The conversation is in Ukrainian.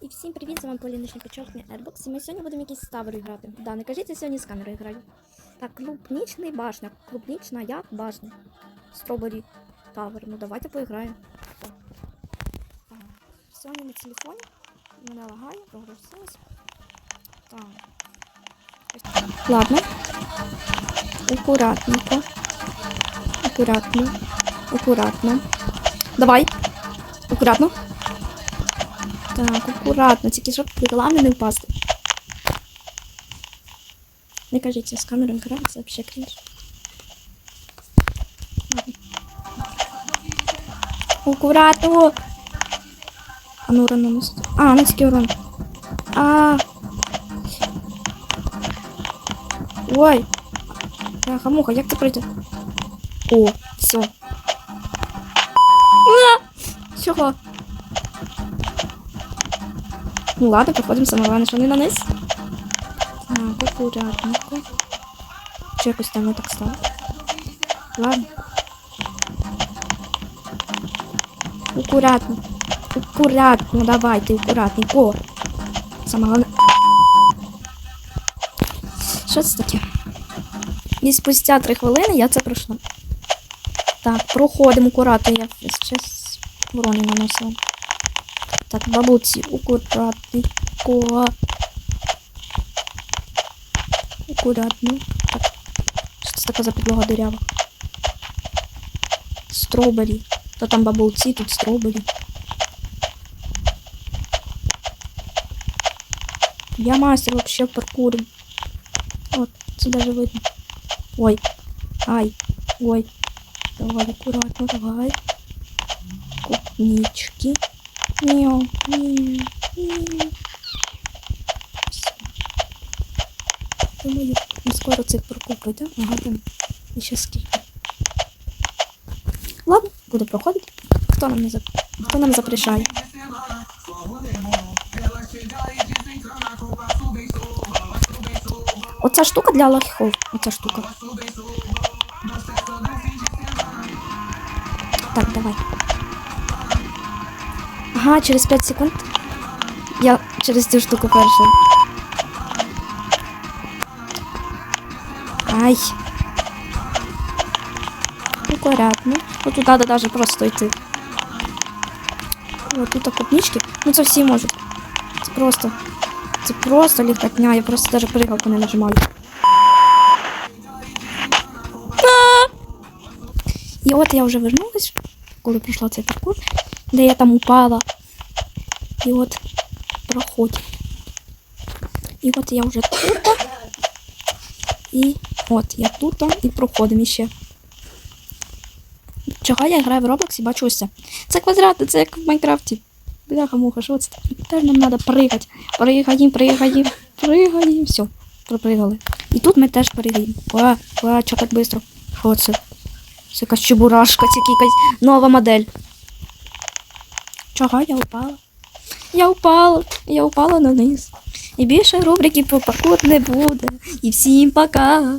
І всім привіт, з вами Поліничний Почорний Airbox. І ми сьогодні будемо якісь з таврою грати. Да, не кажіть, я сьогодні з камерою граю. Так, клубничний башня. Клубнична як башня. Стробері Тавер. Ну давайте поіграємо. Сьогодні на телефоні. Мене лагає, прогрузилось. Так. Ладно. Акуратненько. Акуратно. Акуратно. Давай. Акуратно. Так, акуратно, тільки щоб головне не впасти. Не кажіть, я з камерою граю, це взагалі крінж. Акуратно! А ну урон наносить. А, тільки урон. А. Ой. Бляха, муха, як це пройти? О, все. Чого? Ну ладно, проходимо саме головне, що не на низ. Так, акуратненько. Чи якось там так стало? Ладно. Акуратно. Акуратно, давайте, акуратненько. Саме головне. Що це таке? І спустя три хвилини я це пройшла. Так, проходимо акуратно. Я зараз ворони наносила. Так, бабуці, акуратненько. Акуратно. Так. Що це така за підлога дирява? Стробері. То там бабулці, тут стробері. Я мастер вообще в паркуре. Вот, сюда же видно. Ой. Ай. Ой. Давай, аккуратно, давай. Купнички. Мяу, мяу, мяу. Думаю, не скоро цей паркур пройде. Ага, там ще скільки. Ладно, буду проходити. Хто нам не зап... Хто нам запрещає? Оця штука для лохов. Оця штука. Так, давай. Ага, через 5 секунд. Я через цю штуку перша. Ай. Аккуратно. Вот туда надо даже просто йти. Вот тут купнички. Ну це всі можуть. Це просто. Це просто легкотня. Я просто даже пригалку не нажимаю. І от я вже вернулась, коли пройшла цей паркур, де я там упала. І от проходь. І от я вже тут. І от я тут і проходимо ще. Чого я граю в Roblox і бачу ось це. Це квадрати, це як в Майнкрафті. Бляха муха, що це? Тепер нам треба пригати. Пригаємо, пригаємо, пригаємо. Все, пропригали. І тут ми теж пригаємо. Ва, ва, чого так швидко? Що це? Це якась чебурашка, це якась нова модель. Чого я впала? Я впала, я впала на низ. І більше рубрики про паркур не буде. І всім пока.